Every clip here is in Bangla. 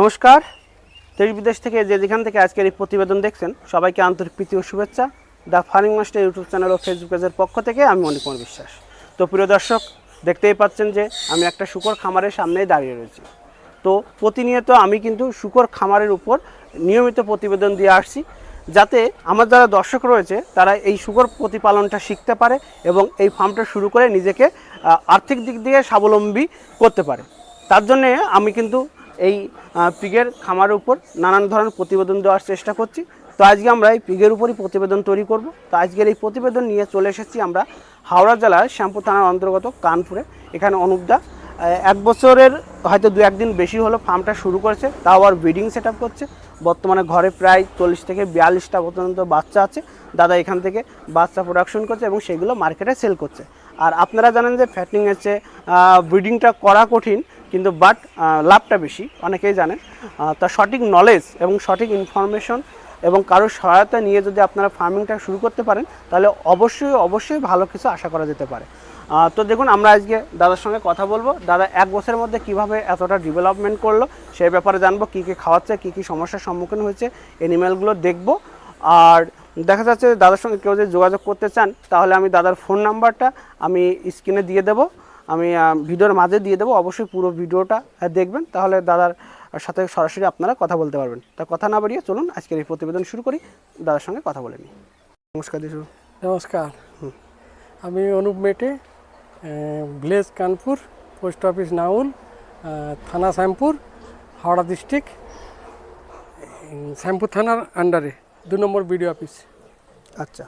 নমস্কার। দেশ বিদেশ থেকে যে যেখান থেকে আজকের এই প্রতিবেদন দেখছেন, সবাইকে আন্তরিক প্রীতি ও শুভেচ্ছা। The farming master YouTube channel O Facebook পেজের পক্ষ থেকে আমি কুমার বিশ্বাস। তো প্রিয় দর্শক, দেখতেই পাচ্ছেন যে আমি একটা শুকর খামারের সামনেই দাঁড়িয়ে রয়েছি। তো প্রতিনিয়ত আমি কিন্তু শুকর খামারের উপর নিয়মিত প্রতিবেদন দিয়ে আসছি, যাতে আমার যারা দর্শক রয়েছে, তারা এই শুকর প্রতিপালনটা শিখতে পারে এবং এই ফার্মটা শুরু করে নিজেকে আর্থিক দিক দিয়ে স্বাবলম্বী করতে পারে। তার জন্যে আমি কিন্তু এই পিগের খামারের উপর নানান ধরনের প্রতিবেদন দেওয়ার চেষ্টা করছি। তো আজকে আমরা এই পিগের উপরই প্রতিবেদন তৈরি করব। তো আজকের এই প্রতিবেদন নিয়ে চলে এসেছি আমরা হাওড়া জেলার শ্যামপুর থানার অন্তর্গত কানপুরে। এখানে অনুপদা এক বছরের হয়তো দু একদিন বেশি হলো ফার্মটা শুরু করেছে, তাও আর ব্রিডিং সেট করছে। বর্তমানে ঘরে প্রায় চল্লিশ থেকে বিয়াল্লিশটা পর্যন্ত বাচ্চা আছে। দাদা এখান থেকে বাচ্চা প্রোডাকশন করছে এবং সেগুলো মার্কেটে সেল করছে। আর আপনারা জানেন যে ফ্যাটিং হচ্ছে ব্রিডিংটা করা কঠিন। কিন্তু বাট লাভটা বেশি। অনেকেই জানেন। তা সঠিক নলেজ এবং সঠিক ইনফরমেশন এবং কারোর সহায়তা নিয়ে যদি আপনারা ফার্মিংটা শুরু করতে পারেন, তাহলে অবশ্যই অবশ্যই ভালো কিছু আশা করা যেতে পারে। তো দেখুন, আমরা আজকে দাদার সঙ্গে কথা বলব। দাদা এক বছরের মধ্যে কীভাবে এতটা ডেভেলপমেন্ট করল সেই ব্যাপারে জানব। কী কী খাওয়াচ্ছে, কী কী সমস্যার সম্মুখীন হয়েছে অ্যানিম্যালগুলো দেখব। আর দেখা যাচ্ছে দাদার সঙ্গে কেউ যদি যোগাযোগ করতে চান, তাহলে আমি দাদার ফোন নাম্বারটা আমি স্ক্রিনে দিয়ে দেবো। আমি ভিডিওর মাঝে দিয়ে দেবো অবশ্যই পুরো ভিডিওটা দেখবেন। তাহলে দাদার সাথে সরাসরি আপনারা কথা বলতে পারবেন। তা কথা না বাড়িয়ে চলুন আজকের এই প্রতিবেদন শুরু করি। দাদার সঙ্গে কথা বলে নিই। নমস্কার দিশু। নমস্কার। আমি Anup Mete village Kanpur post office Naul থানা শ্যামপুর হাওড়া ডিস্ট্রিক্ট শ্যামপুর থানার আন্ডারে দু নম্বর বিডিও অফিস। আচ্ছা।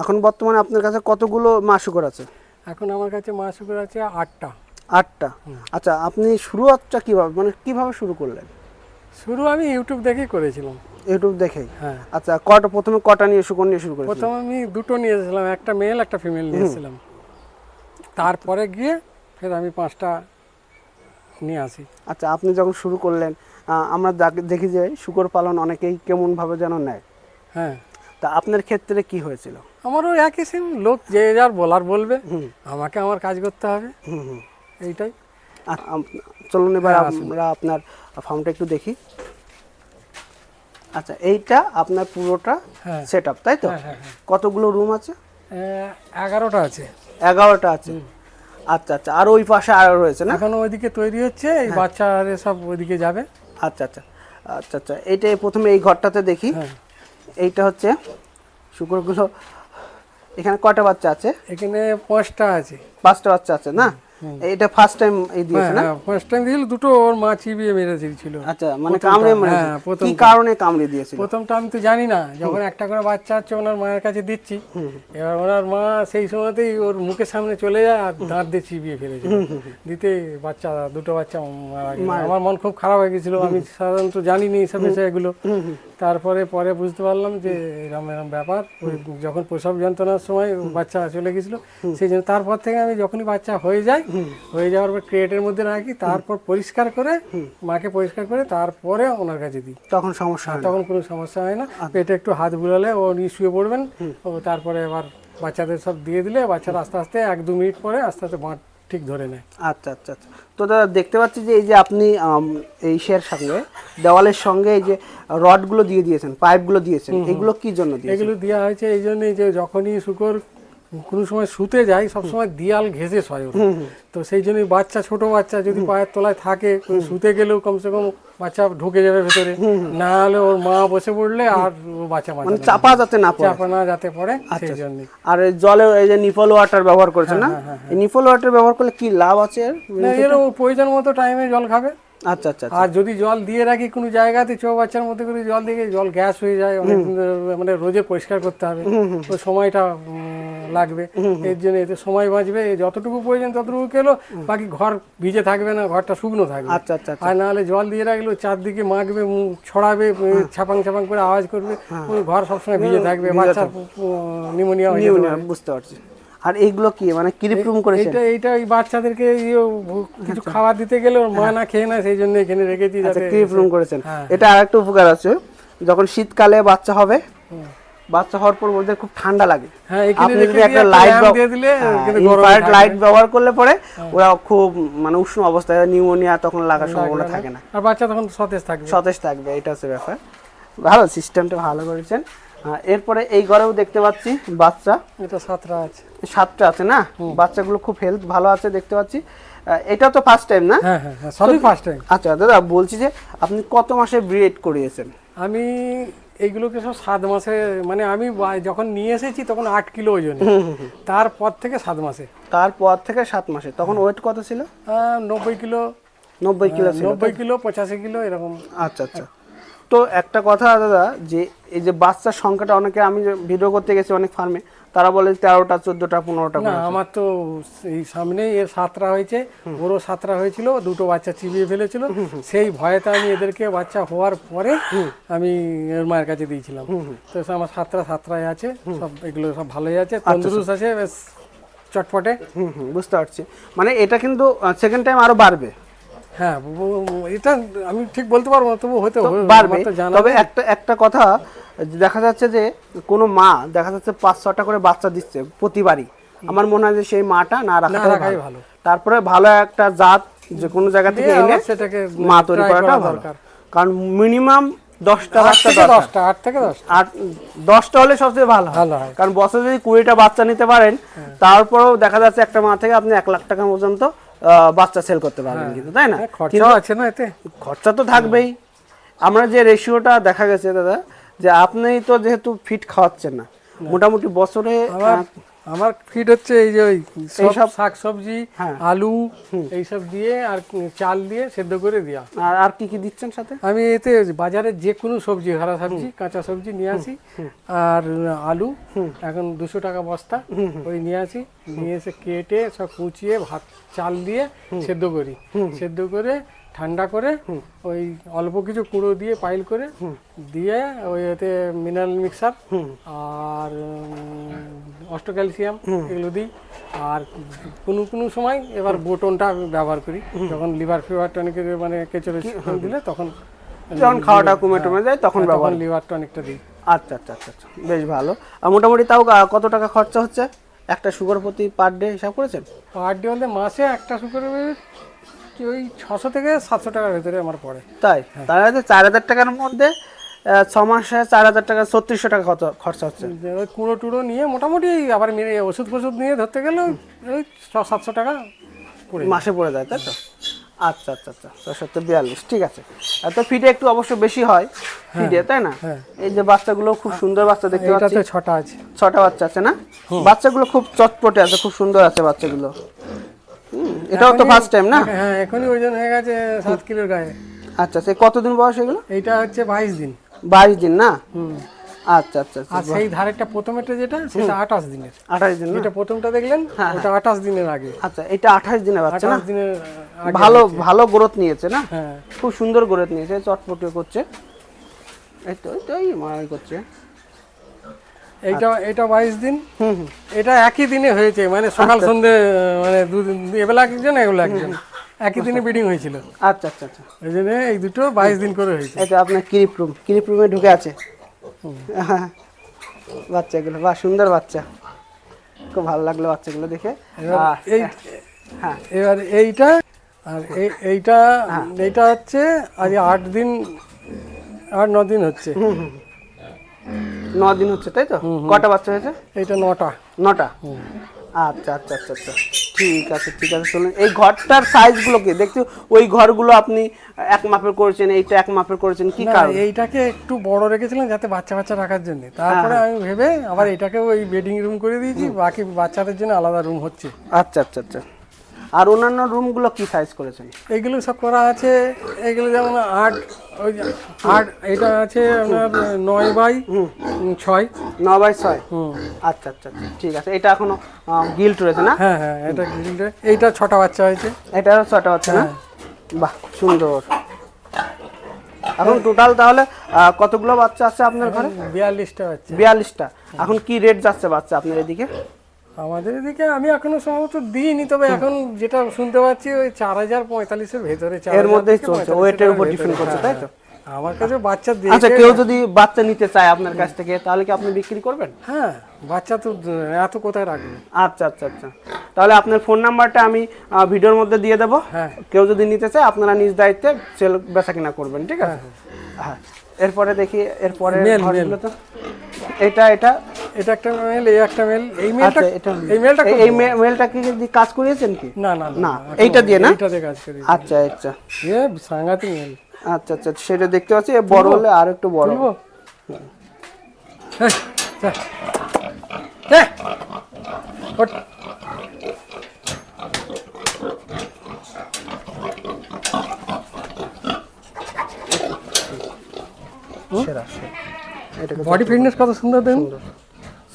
এখন বর্তমানে আপনার কাছে কতগুলো মাসুকর আছে? এখন আমার কাছে মাস শুকুর আছে আটটা। আটটা? আচ্ছা আপনি শুরুয়াতটা কীভাবে মানে কীভাবে শুরু করলেন? শুরু আমি ইউটিউব দেখেই করেছিলাম। ইউটিউব দেখেই? হ্যাঁ। আচ্ছা কটা প্রথমে কটা নিয়ে শুকর নিয়ে শুরু করেছিলেন? প্রথমে আমি দুটো নিয়ে এসেছিলাম একটা মেল একটা ফিমেল নিয়েছিলাম। তারপরে গিয়ে ফের আমি পাঁচটা নিয়ে আসি। আচ্ছা আপনি যখন শুরু করলেন আমরা দেখি যে শুকর পালন অনেকেই কেমনভাবে যেন নেয়। হ্যাঁ। তা আপনার ক্ষেত্রে কি হয়েছিল? আমারও একই সেম লোক যে যার বলার বলবে আমাকে আমার কাজ করতে হবে। এইটাই। চলুন এবার হ্যাঁ, আমরা আপনার ফার্মটা একটু দেখি। আচ্ছা এইটা আপনার পুরোটা হ্যাঁ। সেট আপ তাই তো? হ্যাঁ, হ্যাঁ, হ্যাঁ। কতগুলো রুম আছে? এগারোটা আছে। এগারোটা আছে। আচ্ছা আচ্ছা আর ওই পাশে আরও রয়েছে না? এখনও ওইদিকে তৈরি হচ্ছে এই হ্যাঁ। বাচ্চারা সব ওইদিকে যাবে। আচ্ছা আচ্ছা আচ্ছা আচ্ছা এইটা প্রথমে এই ঘরটাতে দেখি। হ্যাঁ। এইটা হচ্ছে শুকরগুলো এখানে কয়টা বাচ্চা আছে? এখানে পাঁচটা আছে। পাঁচটা বাচ্চা আছে না? এটা ফার্স্ট টাইম এই দিয়েছে না? ফার্স্ট টাইম দিয়েছিল দুটো ওর মা চিবিয়ে মেরে দিয়েছিল আচ্ছা মানে কামড়ে মানে হ্যাঁ, কি কারণে কামড়ে দিয়েছিল? প্রথমটা আমি তো জানি না যখন একটা করে বাচ্চা হচ্ছে ওনার মায়ের কাছে দিচ্ছি। এবার ওনার মা সেই সময়তেই ওর মুখের সামনে চলে যায় আর দাঁত দিয়ে চিবিয়ে ফেলেছে দিতে বাচ্চা দুটো বাচ্চা মারা গেল। আমার মন খুব খারাপ হয়ে গেছিল। আমি সাধারণত জানি নি এইসব বিষয়গুলো। তারপরে পরে বুঝতে পারলাম যে এরম এরম ব্যাপার। ওই যখন প্রসব যন্ত্রণার সময় বাচ্চা চলে গেছিল সেই জন্য তারপর থেকে আমি যখনই বাচ্চা হয়ে যায় হয়ে যাওয়ার পর ক্রিয়েটের মধ্যে রাখি তারপর পরিষ্কার করে মাকে পরিষ্কার করে তারপরে ওনার কাছে দিই। তখন সমস্যা হয় তখন কোনো সমস্যা হয় না। পেটে একটু হাত বুলালে ও নিয়ে শুয়ে পড়বেন। ও তারপরে আবার বাচ্চাদের সব দিয়ে দিলে বাচ্চারা আস্তে আস্তে এক দু মিনিট পরে আস্তে আস্তে বাঁট ঠিক ধরে নেয়। আচ্ছা আচ্ছা আচ্ছা। তো দাদা দেখতে পাচ্ছি যে এই যে আপনি এই শের সঙ্গে দেওয়ালের সঙ্গে এই যে রডগুলো দিয়ে দিয়েছেন পাইপগুলো দিয়েছেন এগুলো কি জন্য দিয়েছেন? এগুলো দেওয়া হয়েছে এই জন্যই যে যখনই শুকর কোনো সময় শুতে যায় সবসময় দিয়াল ঘেঁষে শয় তো সেই জন্যই বাচ্চা ছোট বাচ্চা যদি পায়ের তলায় থাকে শুতে গেলেও কমসে কম বাচ্চা ঢুকে যাবে ভেতরে। না হলে ওর মা বসে পড়লে আর বাচ্চা মানে চাপা যাতে না পড়ে। চাপা না যাতে পড়ে সেই জন্যই। আর এই জলে এই যে নিপল ওয়াটার ব্যবহার করেছেন না? এই নিপল ওয়াটার ব্যবহার করলে কি লাভ আছে এর প্রয়োজন মতো টাইমে জল খাবে। আচ্ছা আচ্ছা আচ্ছা। আর যদি জল দিয়ে রাখি কোনো জায়গাতে চৌবাচ্চার মধ্যে করে জল দিয়ে জল গ্যাস হয়ে যায় অনেক মানে রোজে পরিষ্কার করতে হবে। তো সময়টা লাগবে। এর জন্য এতে সময় বাঁচবে যতটুকু প্রয়োজন ততটুকু খেলো বাকি ঘর ভিজে থাকবে না ঘরটা শুকনো থাকবে। আচ্ছা আচ্ছা আচ্ছা। আর নাহলে জল দিয়ে রাখলে চারদিকে মাখবে মুখ ছড়াবে ছাপাং ছাপাং করে আওয়াজ করবে ঘর সবসময় ভিজে থাকবে হয়ে যেতে নিউমোনিয়া, বুঝতে পারছি। আর এইগুলো কি মানে কিরিপ রুম করেছেন? এটা এইটা ওই বাচ্চাদেরকে ইয়ে কিছু খাবার দিতে গেলে ওর মা না খেয়ে না সেই জন্য এখানে রেখেছি আচ্ছা যাতে ক্রিপ রুম করেছেন। হ্যাঁ। এটা আরেকটা উপকার আছে যখন শীতকালে বাচ্চা হবে বাচ্চা হওয়ার পর ওদের খুব ঠান্ডা লাগে। হ্যাঁ এখানে যদি একটা লাইট দিয়ে দিলে ইনফ্রারেড লাইট ব্যবহার করলে পরে ওরা খুব মানে উষ্ণ অবস্থায় নিউমোনিয়া তখন লাগার সম্ভাবনা থাকে না। আর বাচ্চা তখন সতেজ থাকবে। সতেজ থাকবে এটা হচ্ছে ব্যাপার। ভালো সিস্টেমটা ভালো করেছেন। এরপরে এই ঘরেও দেখতে পাচ্ছি বাচ্চা। এটা সাতটা আছে। সাতটা আছে না? বাচ্চাগুলো খুব হেলথ ভালো আছে দেখতে পাচ্ছি। এটা তো ফার্স্ট টাইম না? হ্যাঁ হ্যাঁ হ্যাঁ সবই ফার্স্ট টাইম আচ্ছা দাদা বলছি যে আপনি কত মাসে ব্রিড করিয়েছেন? আমি এইগুলোকে সব সাত মাসে মানে আমি যখন নিয়ে এসেছি তখন আট কিলো ওজন। তারপর থেকে সাত মাসে। তারপর থেকে সাত মাসে। তখন ওয়েট কত ছিল? নব্বই কিলো। নব্বই কিলো নব্বই কিলো পঁচাশি কিলো এরকম। আচ্ছা আচ্ছা। তো একটা কথা দাদা যে এই যে বাচ্চার সংখ্যাটা অনেকে আমি ভিডিও করতে গেছি অনেক ফার্মে তারা বলে তেরোটা চোদ্দটা পনেরোটা না আমার তো এই সামনেই এর সাতটা হয়েছে ওরও সাতটা হয়েছিল দুটো বাচ্চা চিবিয়ে ফেলেছিল। সেই ভয়েতে আমি এদেরকে বাচ্চা হওয়ার পরে আমি এর মায়ের কাছে দিয়েছিলাম। তো আমার সাতটা সাতটায় আছে সব এগুলো সব ভালোই আছে তন্দুরুস্ত আছে বেশ চটপটে। হুম হুম বুঝতে পারছি। মানে এটা কিন্তু সেকেন্ড টাইম আরও বাড়বে। হ্যাঁ এটা আমি ঠিক বলতে পারব না তবু হয়তো হবে, বাড়বে। আমার তো জানা তবে একটা একটা কথা দেখা যাচ্ছে যে কোনো মা দেখা যাচ্ছে পাঁচ ছটা করে বাচ্চা দিচ্ছে প্রতিবারই। আমার মনে হয় যে সেই মাটা না রাখাটাই ভালো। তারপরে ভালো একটা জাত যে কোনো জায়গা থেকে এনে সেটাকে মা তৈরি করাটা ভালো। দরকার। কারণ মিনিমাম দশটা আট বাচ্চা থেকে দশটা আট থেকে দশটা। আর দশটা হলে সবচেয়ে ভালো হয়। ভালো হয়। কারণ বছরে যদি কুড়িটা বাচ্চা নিতে পারেন তারপরেও দেখা যাচ্ছে একটা মা থেকে আপনি এক লাখ টাকা পর্যন্ত বাচ্চা সেল করতে পারবেন কিন্তু তাই না? খরচা আছে না এতে? খরচা তো থাকবেই। আমরা যে রেশিওটা দেখা গেছে দাদা যে আপনি তো যেহেতু ফিট খাওয়াচ্ছেন না মোটামুটি বছরে আমার ফিড হচ্ছে এই যে ওই সব এইসব- শাক সবজি হ্যাঁ। আলু এইসব দিয়ে আর চাল দিয়ে সেদ্ধ করে দেওয়া আর- আর কি কি দিচ্ছেন সাথে? আমি এতে বাজারে যে কোনো সবজি হারা সবজি কাঁচা সবজি নিয়ে আসি আর আলু এখন দুশো টাকা বস্তা ওই নিয়ে আসি নিয়ে এসে কেটে সব কুচিয়ে ভাত চাল দিয়ে সেদ্ধ করি। সেদ্ধ করে ঠান্ডা করে ওই অল্প কিছু কুড়ো দিয়ে পাইল করে দিয়ে ওই এতে মিনারেল মিক্সার আর অষ্ট ক্যালসিয়াম এগুলো দিই। আর কোনো কোনো সময় এবার বোটনটা আমি ব্যবহার করি। যখন লিভার ফিভার টনিকের মানে কেচরে দিলে তখন যখন খাওয়াটা কমে টমে যায় তখন ব্যবহার তখন লিভার টনিকটা দিই। আচ্ছা আচ্ছা আচ্ছা আচ্ছা। বেশ ভালো। আর মোটামুটি তাও কত টাকা খরচা হচ্ছে? একটা সুগার প্রতি পার ডে হিসাব করেছেন? পার ডে হলে মাসে একটা শুক্র ওই ছশো থেকে সাতশো টাকার ভেতরে আমার পড়ে। তাই? তাহলে চার হাজার টাকার মধ্যে ছ মাসে চার হাজার টাকা ছত্রিশশো টাকা কত খরচা হচ্ছে। ওই কুড়ো টুড়ো নিয়ে মোটামুটি আবার মেরে ওষুধ ফষুধ নিয়ে ধরতে গেলে ওই ছ সাতশো টাকা মাসে পড়ে যায় তাই তো? আচ্ছা আচ্ছা আচ্ছা সত্তর বিয়াল্লিশ ঠিক আছে। আর তো ফিটে একটু অবশ্য বেশি হয় ফিটে তাই না? হ্যাঁ। এই যে বাচ্চাগুলো খুব সুন্দর বাচ্চা দেখতে পাচ্ছি। ছটা আছে। ছটা বাচ্চা আছে না? বাচ্চাগুলো খুব চটপটে আছে খুব সুন্দর আছে বাচ্চাগুলো। এটাও তো ফার্স্ট টাইম না? হ্যাঁ এখনই ওজন হয়ে গেছে সাত কিলোর গায়ে। আচ্ছা সে কতদিন বয়স এগুলো? এইটা হচ্ছে বাইশ দিন। বাইশ দিন না? আচ্ছা আচ্ছা আচ্ছা আর সেই ধারেরটা প্রথমেরটা যেটা সেটা আঠাশ দিনের। আঠাশ দিন যেটা প্রথমটা দেখলেন ওটা আঠাশ দিনের আগে। আচ্ছা এটা আঠাশ দিনে বাচ্চা না? আঠাশ দিনের ভালো ভালো গ্রোথ নিয়েছে না? হ্যাঁ। খুব সুন্দর গ্রোথ নিয়েছে চটপটে করছে। এই তো এই তো এই মারাই করছে। এইটা এটা বাইশ দিন। হুম হুম। এটা একই দিনে হয়েছে মানে সকাল সন্ধে মানে দুদিন এবেলা একজন এগুলো একজন। একই দিনে বিডিং হয়েছিল। আচ্ছা আচ্ছা আচ্ছা। ওই জন্য এই দুটো বাইশ দিন করে হয়েছে। এটা আপনার ক্রিপ রুম ক্রিপ রুমে ঢুকে আছে। হ্যাঁ। বাচ্চাগুলো বাহ সুন্দর বাচ্চা। খুব ভালো লাগল বাচ্চাগুলো দেখে। এবার এই হ্যাঁ এবার এইটা আর এই- এইটা এইটা হচ্ছে আজ আট দিন আট ন দিন হচ্ছে। ন দিন হচ্ছে তাই তো? কটা বাচ্চা হয়েছে? এইটা নটা। নটা? আচ্ছা আচ্ছা আচ্ছা আচ্ছা। ঠিক আছে ঠিক আছে চলুন। এই ঘরটার সাইজগুলো কি? দেখতে ওই ঘরগুলো আপনি এক মাপের করেছেন এইটা এক মাপের করেছেন কি কারণ? এইটাকে একটু বড় রেখেছিলাম যাতে বাচ্চা বাচ্চা রাখার জন্য। তারপরে আমি ভেবে আবার এটাকে ওই বেডিং রুম করে দিয়েছি বাকি বাচ্চাদের জন্য আলাদা রুম হচ্ছে। আচ্ছা আচ্ছা আচ্ছা। আর অন্যান্য রুমগুলো কি সাইজ করেছেন? এইগুলো সব করা আছে এইগুলো যেমন আট ওই আট এটা আছে আপনার নয় বাই ছয়। ন বাই ছয়? হুম। আচ্ছা আচ্ছা আচ্ছা ঠিক আছে। এটা এখনও গিল্ট রয়েছে না? হ্যাঁ হ্যাঁ এটা গ্রিলটা এইটা ছটা বাচ্চা হয়েছে। এটা ছটা বাচ্চা না? হ্যাঁ। বাহ সুন্দর। এখন টোটাল তাহলে কতগুলো বাচ্চা আছে আপনার ঘরে? বিয়াল্লিশটা বাচ্চা। বিয়াল্লিশটা। এখন কি রেট যাচ্ছে বাচ্চা আপনার এদিকে? আমাদের এদিকে আমি এখনও সম্ভবত দিইনি তবে এখন যেটা শুনতে পাচ্ছি ওই চার হাজার পঁয়তাল্লিশের ভেতরে এর মধ্যেই চলছে। ওয়েটের উপর ডিপেন্ড করছে তাই তো? হ্যাঁ, আমার কাছে বাচ্চা আচ্ছা কেউ যদি বাচ্চা নিতে চায় আপনার কাছ থেকে তাহলে কি আপনি বিক্রি করবেন? হ্যাঁ বাচ্চা তো এত কোথায় রাখবে? আচ্ছা আচ্ছা আচ্ছা। তাহলে আপনার ফোন নাম্বারটা আমি ভিডিওর মধ্যে দিয়ে দেবো। হ্যাঁ। কেউ যদি নিতে চায় আপনারা নিজ দায়িত্বে সেল বেচা কিনা করবেন ঠিক আছে? হ্যাঁ। এরপরে দেখি এরপরে এটা এটা এটা একটা মেল এই একটা মেল এই মেলটা আচ্ছা এটা এই মেলটা এই- মেলটা কি যদি কাজ করিয়েছেন কি? না না না, এইটা দিয়ে না? এইটাতে কাজ করি আচ্ছা আচ্ছা। এ সাংঘাতিক মেল আচ্ছা আচ্ছা সেটা দেখতে পাচ্ছি বড় হলে আর একটু বড়। হ্যাঁ এই, যা। এই, ওঠ। সেরা সেরা। বডি ফিটনেস কত সুন্দর দেন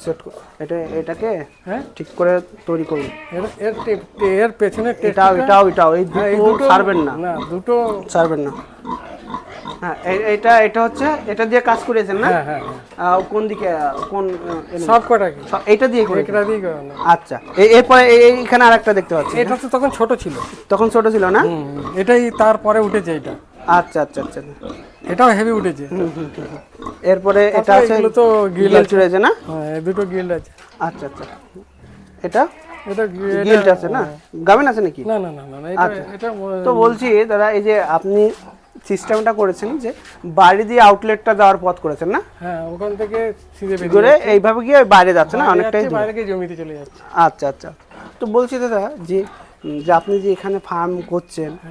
সেট এটা এটাকে হ্যাঁ। ঠিক করে তৈরি করুন। এর এর পেছনে এটাও এটাও এটাও। এই হ্যাঁ, দুটো ছাড়বেন না। না দুটো ছাড়বেন না। হ্যাঁ এইটা এটা হচ্ছে এটা দিয়ে কাজ করেছেন না? হ্যাঁ হ্যাঁ হ্যাঁ। কোন দিকে কোন সব কটা কি? সব- দিয়ে করে এটা দিয়ে করানো আচ্ছা। এরপরে এই- এই- এইখানে আরেকটা দেখতে পাচ্ছি। এটা তো তখন ছোট ছিল। তখন ছোট ছিল না? এটাই তারপরে উঠেছে এটা। আচ্ছা আচ্ছা আচ্ছা। এটাও হেভি উঠেছে। এরপরে এটা আছে এগুলো তো গিল গিল চড়েছে না? হ্যাঁ দুটো গিল্ড আছে। আচ্ছা আচ্ছা। এটা? এটা গিল্ট আছে না? গাবেন আছে নাকি? না না না না এটা আচ্ছা। এটা তো বলছি দাদা এই যে আপনি সিস্টেমটা করেছেন যে বাড়ি দিয়ে আউটলেটটা দেওয়ার পথ করেছেন না? হ্যাঁ ওখান থেকে সিধে করে? এইভাবে গিয়ে বাইরে যাচ্ছে না অনেকটাই বাইরে গিয়ে জমিতে চলে যাচ্ছে। আচ্ছা আচ্ছা। তো বলছি দাদা যে যে আপনি যে এখানে ফার্ম করছেন আহ,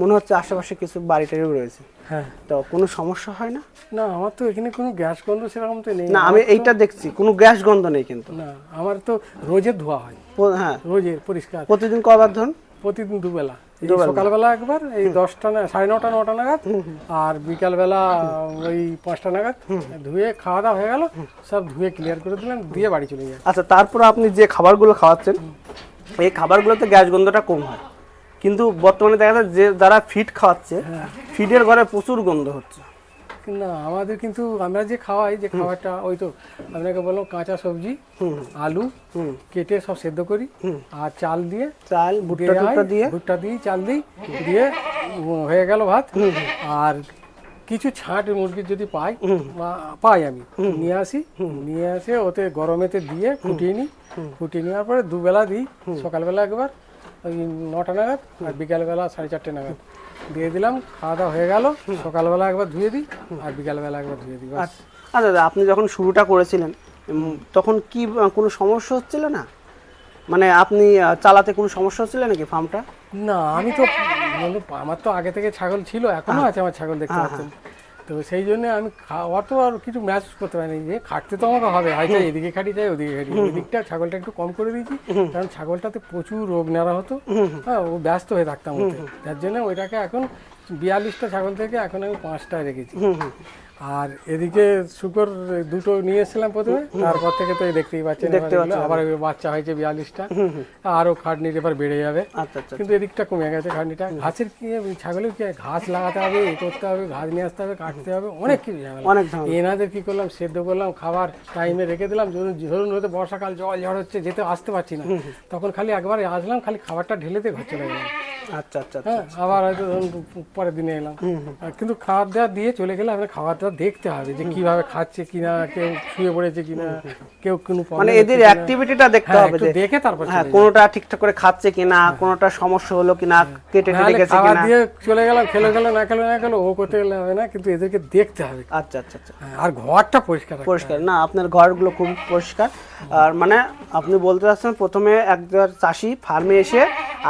মনে হচ্ছে আশেপাশে কিছু বাড়ি টাড়িও রয়েছে। হ্যাঁ। তো কোনো সমস্যা হয় না? না আমার তো এখানে কোনো গ্যাস গন্ধ সেরকম তো নেই। না আমি এইটা দেখছি কোনো গ্যাস গন্ধ নেই কিন্তু। না আমার তো রোজের ধোয়া হয়। হ্যাঁ। রোজের পরিষ্কার। প্রতিদিন কবার ধরুন প্রতিদিন দুবেলা। সকালবেলা একবার এই দশটা না সাড়ে নটা নটা নাগাদ আর বিকালবেলা ওই পাঁচটা নাগাদ ধুয়ে খাওয়া দাওয়া হয়ে গেল সব ধুয়ে ক্লিয়ার করে দিলাম দিয়ে বাড়ি চলে যায় আচ্ছা তারপর আপনি যে খাবারগুলো খাওয়াচ্ছেন এই খাবারগুলোতে গ্যাস গন্ধটা কম হয়? কিন্তু বর্তমানে দেখা যায় যে যারা ফিড খাওয়াচ্ছে ফিডের ঘরে প্রচুর গন্ধ হচ্ছে। না আমাদের কিন্তু আমরা যে খাওয়াই যে খাবারটা ওই তো আপনাকে বললাম কাঁচা সবজি আলু কেটে সব সেদ্ধ করি আর চাল দিয়ে চাল ভুট্টা দেয়া হয়, দিয়ে। ভুট্টা দিই চাল দিই দিয়ে হয়ে গেল ভাত। আর কিছু ছাট মুরগির যদি পাই বা পাই আমি নিয়ে আসি নিয়ে আসে ওতে গরমেতে দিয়ে ফুটিয়ে নিই। ফুটিয়ে নেওয়ার পরে দুবেলা দিই সকালবেলা একবার। ওই নটা নাগাদ আর বিকালবেলা সাড়ে চারটে নাগাদ। দিয়ে দিলাম খাওয়া দাওয়া হয়ে গেল। সকালবেলা একবার ধুয়ে দিই আর বিকালবেলা একবার ধুয়ে দিই আচ্ছা দাদা আপনি যখন শুরুটা করেছিলেন তখন কি কোনো সমস্যা হচ্ছিল না? মানে আপনি চালাতে কোনো সমস্যা হচ্ছিল নাকি ফার্মটা না আমি তো আমার তো আগে থেকে ছাগল ছিল এখনও আছে আমার ছাগল দেখতে পাচ্ছেন। তো সেই জন্য আমি খাওয়া তো আর কিছু ম্যাচ করতে পারিনি। যে খাটতে তো আমাকে হবে। হয়তো এদিকে খাটি যায় ওদিকে খাটি। ওদিকটা ছাগলটা একটু কম করে দিয়েছি কারণ ছাগলটাতে প্রচুর রোগ নেওয়া হতো। হ্যাঁ ও ব্যস্ত হয়ে থাকতাম যার জন্য ওইটাকে এখন বিয়াল্লিশটা ছাগল থেকে এখন আমি পাঁচটায় রেখেছি। আর এদিকে শুকর দুটো নিয়ে এসেছিলাম প্রথমে তারপর থেকে তো দেখতেই পাচ্ছেন এবার এগুলো আবার বাচ্চা হয়েছে বিয়াল্লিশটা। আরও খাটনির এবার বেড়ে যাবে। আচ্ছা আচ্ছা কিন্তু এদিকটা কমে গেছে খাটনিটা। ঘাসের কি ছাগলের কি ঘাস লাগাতে হবে এ করতে হবে ঘাস নিয়ে আসতে হবে কাটতে হবে অনেক কিছু অনেক এনাদের কি করলাম? সেদ্ধ করলাম খাবার টাইমে রেখে দিলাম। ধরুন ধরুন হয়তো বর্ষাকাল জল ঝড় হচ্ছে যেতে আসতে পারছি না। তখন খালি একবার আসলাম খালি খাবারটা ঢেলে দিয়ে ঘর চলে গেলাম। আচ্ছা আচ্ছা আচ্ছা। হ্যাঁ আবার হয়তো ধরুন পরের দিনে এলাম। আর কিন্তু খাবার দাবার দিয়ে চলে গেলে আপনার খাবার দাবার দেখতে হবে যে কীভাবে খাচ্ছে কিনা কেউ শুয়ে পড়েছে কিনা কেউ কোনো মানে এদের অ্যাক্টিভিটিটা দেখতে হ্যাঁ, হবে যে দেখে তারপর হ্যাঁ কোনোটা ঠিকঠাক করে খাচ্ছে কিনা কোনোটা সমস্যা হলো কিনা কেটে টেটে নাহলে গেছে কিনা। দিয়ে চলে গেলাম খেলে গেল না খেলে না খেলো ও করতে গেলে হবে না কিন্তু এদেরকে দেখতে হবে। আচ্ছা আচ্ছা আচ্ছা। হ্যাঁ, আর ঘরটা পরিষ্কার পরিষ্কার না আপনার ঘরগুলো খুব পরিষ্কার। আর মানে আপনি বলতে চাচ্ছেন প্রথমে একজন চাষি ফার্মে এসে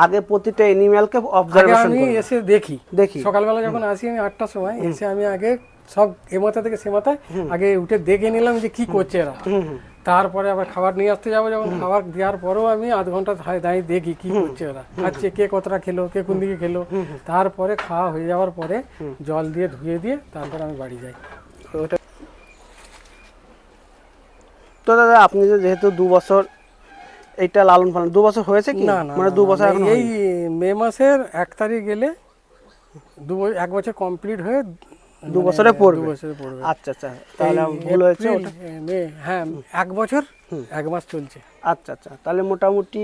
আগে প্রতিটা এনিম্যালকে আগে অবজারভেশন আমি এসে দেখি। দেখি। সকালবেলা যখন আসি আমি আটটার সময় এসে আমি আগে সব এ মাথা থেকে সে মাথায়। আগে উঠে দেখে নিলাম যে কি করছে এরা। তারপরে আবার খাবার নিয়ে আসতে যাব যখন খাবার দেওয়ার পরেও আমি আধ ঘণ্টা দাঁড়িয়ে দেখি কি করছে ওরা খাচ্ছে কে কতটা খেলো কে কোন দিকে খেলো। তারপরে খাওয়া হয়ে যাওয়ার পরে জল দিয়ে ধুয়ে দিয়ে তারপর আমি বাড়ি যাই। ওটা তো দাদা আপনি যে যেহেতু দু বছর এইটা লালন পালন দু বছর হয়েছে কি? না মানে দু বছর এখন এই মে মাসের এক তারিখ গেলে দু এক বছর কমপ্লিট হয়ে দু বছরে পড়বে দু বছরে পড়বে। আচ্ছা আচ্ছা তাহলে ভুল হয়েছে ওটা? হ্যাঁ এক বছর এক মাস চলছে। আচ্ছা আচ্ছা তাহলে মোটামুটি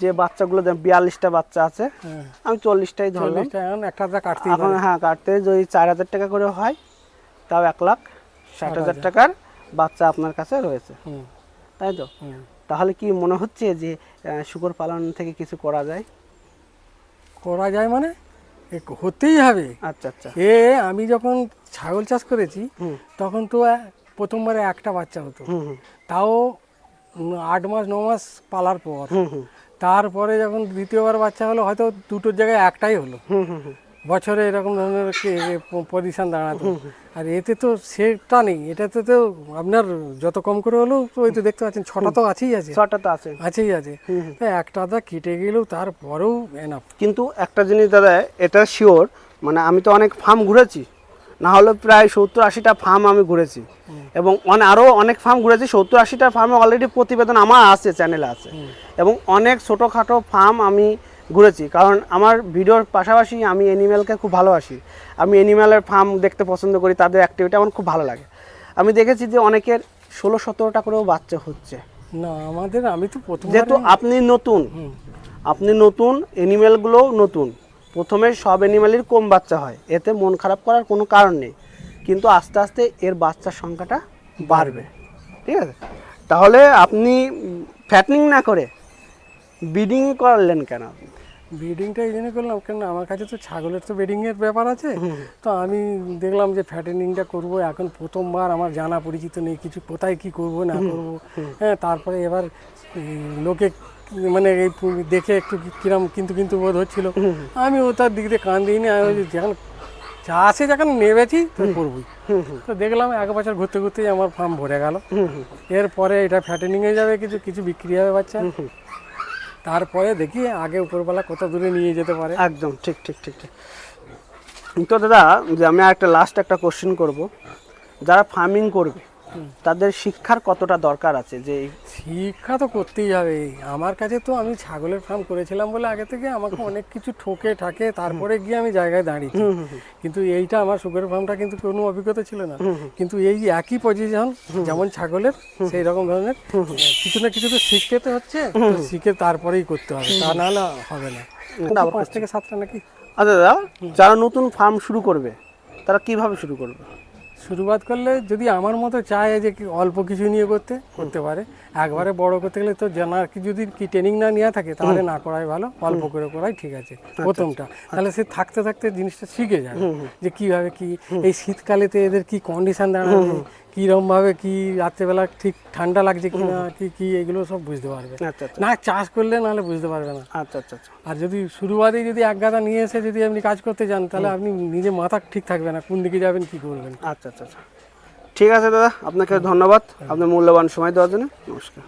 যে বাচ্চাগুলো বিয়াল্লিশটা বাচ্চা আছে হ্যাঁ। আমি চল্লিশটাই ধরলাম। একটা কাটতেই এখন হ্যাঁ কাটতে যদি চার হাজার টাকা করে হয় তাও এক লাখ ষাট হাজার টাকার বাচ্চা আপনার কাছে রয়েছে। তাই তো? তাহলে কি মনে হচ্ছে যে শুকর পালন থেকে কিছু করা যায়? করা যায় মানে? হতেই হবে। আচ্ছা আচ্ছা। এ আমি যখন ছাগল চাষ করেছি তখন তো প্রথমবারে একটা বাচ্চা হতো। তাও আট মাস ন মাস পালার পর। তারপরে যখন দ্বিতীয়বার বাচ্চা হলো হয়তো দুটোর জায়গায় একটাই হলো। বছরে এরকম ধরনের পজিশন দাঁড়াতো। আর এতে তো সেটা নেই এটাতে তো আপনার যত কম করে হলেও ওই তো দেখতে পাচ্ছেন ছটা তো আছেই আছে। ছটা তো আছে। আছেই আছে। তাই একটা আধা কেটে গেলেও তারপরেও এনাফ কিন্তু একটা জিনিস দাদা এটা শিওর মানে আমি তো অনেক ফার্ম ঘুরেছি না হলে প্রায় সত্তর আশিটা ফার্ম আমি ঘুরেছি। এবং অনে- আরও অনেক ফার্ম ঘুরেছি সত্তর আশিটা ফার্মে অলরেডি প্রতিবেদন আমার আছে চ্যানেলে আছে। এবং অনেক ছোটোখাটো ফার্ম আমি ঘুরেছি। কারণ আমার ভিডিওর পাশাপাশি আমি অ্যানিম্যালকে খুব ভালোবাসি। আমি অ্যানিম্যালের ফার্ম দেখতে পছন্দ করি তাদের অ্যাক্টিভিটি আমার খুব ভালো লাগে। আমি দেখেছি যে অনেকের ষোলো সতেরোটা করেও বাচ্চা হচ্ছে। না আমাদের আমি তো প্রথম যেহেতু আপনি নতুন আপনি নতুন অ্যানিমেলগুলো নতুন। প্রথমে সব অ্যানিমেলের কম বাচ্চা হয়। এতে মন খারাপ করার কোনো কারণ নেই। কিন্তু আস্তে আস্তে এর বাচ্চার সংখ্যাটা বাড়বে। ঠিক আছে? তাহলে আপনি ফ্যাটনিং না করে ব্রিডিং করলেন কেন আপনি? ব্রিডিংটা এই জন্য করলাম কেন আমার কাছে তো ছাগলের তো ব্রিডিংয়ের ব্যাপার আছে। তো আমি দেখলাম যে ফ্যাটেনিংটা করব এখন প্রথমবার আমার জানা পরিচিত নেই কিছু কোথায় কি করব না করব। হ্যাঁ তারপরে এবার লোকে মানে এই দেখে একটু কিরম কিন্তু কিন্তু বোধ হচ্ছিল। আমি ও তার দিক দিয়ে কান দিইনি আমি যখন যা আছে যখন নেবেছি তো করবই। তো দেখলাম এক বছর ঘুরতে ঘুরতেই আমার ফার্ম ভরে গেল। এরপরে এটা ফ্যাটেনিংয়ে যাবে কিছু কিছু বিক্রি হবে বাচ্চা। তারপরে দেখি আগে উপরবেলা কত দূরে নিয়ে যেতে পারে। একদম, ঠিক ঠিক ঠিক ঠিক। তো দাদা, যে আমি একটা লাস্ট একটা কোশ্চেন করব। যারা ফার্মিং করবে তাদের শিক্ষার কতটা দরকার আছে যে এই- শিক্ষা তো করতেই হবে। আমার কাছে তো আমি ছাগলের ফার্ম করেছিলাম বলে আগে থেকে আমাকে অনেক কিছু ঠোকে ঠাকে তারপরে গিয়ে আমি জায়গায় দাঁড়িয়েছি। কিন্তু এইটা আমার সুগারের ফার্মটা কিন্তু কোনো অভিজ্ঞতা ছিল না। কিন্তু এই একই পজিশন যেমন ছাগলের সেই রকম ধরনের। কিছু না কিছু তো শিখতে তো হচ্ছে শিখে তারপরেই করতে হবে। তা নাহলে হবে না। পাঁচ থেকে সাতটা নাকি? আচ্ছা দাদা যারা নতুন ফার্ম শুরু করবে তারা কীভাবে শুরু করবে? শুরুবাত করলে যদি আমার মতো চায় যে কি অল্প কিছু নিয়ে করতে করতে পারে। একবারে বড় করতে গেলে তো জানার কি যদি কি ট্রেনিং না নেওয়া থাকে তাহলে না করাই ভালো অল্প করে করাই ঠিক আছে প্রথমটা। তাহলে সে থাকতে থাকতে জিনিসটা শিখে যায় যে কীভাবে কি এই শীতকালেতে এদের কি কন্ডিশন দাঁড়াবে কিরম ভাবে কি রাত্রেবেলা ঠিক ঠান্ডা লাগছে কি না কি কি এগুলো সব বুঝতে পারবে। আচ্ছা আচ্ছা। না চাষ করলে নাহলে বুঝতে পারবে না। আচ্ছা আচ্ছা আচ্ছা। আর যদি শুরুবাতেই যদি এক গাদা নিয়ে এসে যদি আপনি কাজ করতে যান তাহলে আপনি নিজে মাথা ঠিক থাকবে না কোন দিকে যাবেন কি করবেন। আচ্ছা আচ্ছা আচ্ছা। ঠিক আছে দাদা আপনাকে ধন্যবাদ। আপনার মূল্যবান সময় দেওয়ার জন্য। নমস্কার।